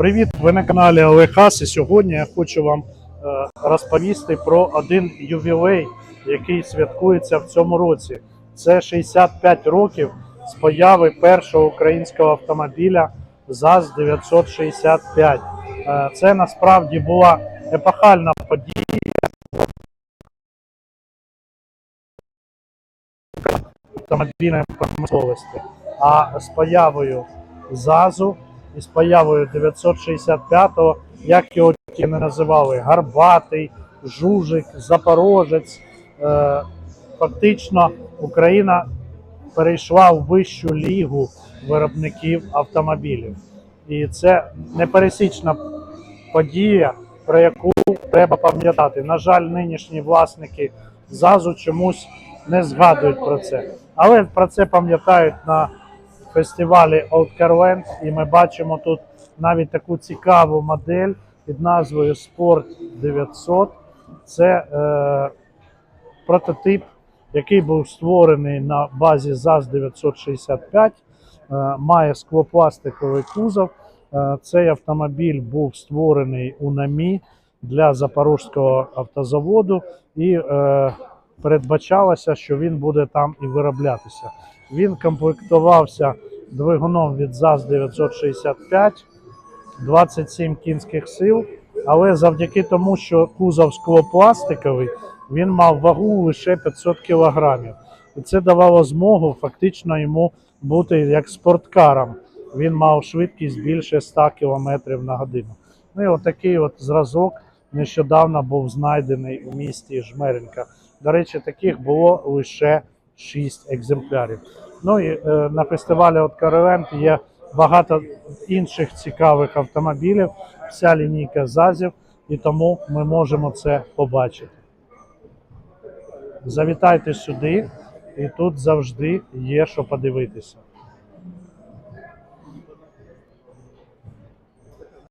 Привіт! Ви на каналі Олег Хас, і сьогодні я хочу вам е, розповісти про один ювілей, який святкується в цьому році. Це 65 років з появи першого українського автомобіля ЗАЗ 965. Е, Це насправді була епохальна подія. автомобільної промисловості. А з появою ЗАЗу і з появою 965-го, як його тільки не називали, Гарбатий, Жужик, Запорожець, е, фактично Україна перейшла в вищу лігу виробників автомобілів. І це непересічна подія, про яку треба пам'ятати. На жаль, нинішні власники ЗАЗу чомусь не згадують про це. Але про це пам'ятають на фестивалі Old і ми бачимо тут навіть таку цікаву модель під назвою Sport 900. Це е, прототип, який був створений на базі ЗАЗ 965, е, має склопластиковий кузов. Е, Цей автомобіль був створений у НАМІ для Запорізького автозаводу і е, передбачалося, що він буде там і вироблятися. Він комплектувався двигуном від ЗАЗ 965, 27 кінських сил, але завдяки тому, що кузов склопластиковий, він мав вагу лише 500 кілограмів. І це давало змогу фактично йому бути як спорткаром. Він мав швидкість більше 100 км на годину. Ну і отакий от зразок нещодавно був знайдений у місті Жмеринка. До речі, таких було лише 6 екземплярів. Ну і е, на фестивалі от Каревент є багато інших цікавих автомобілів, вся лінійка ЗАЗів, і тому ми можемо це побачити. Завітайте сюди, і тут завжди є що подивитися.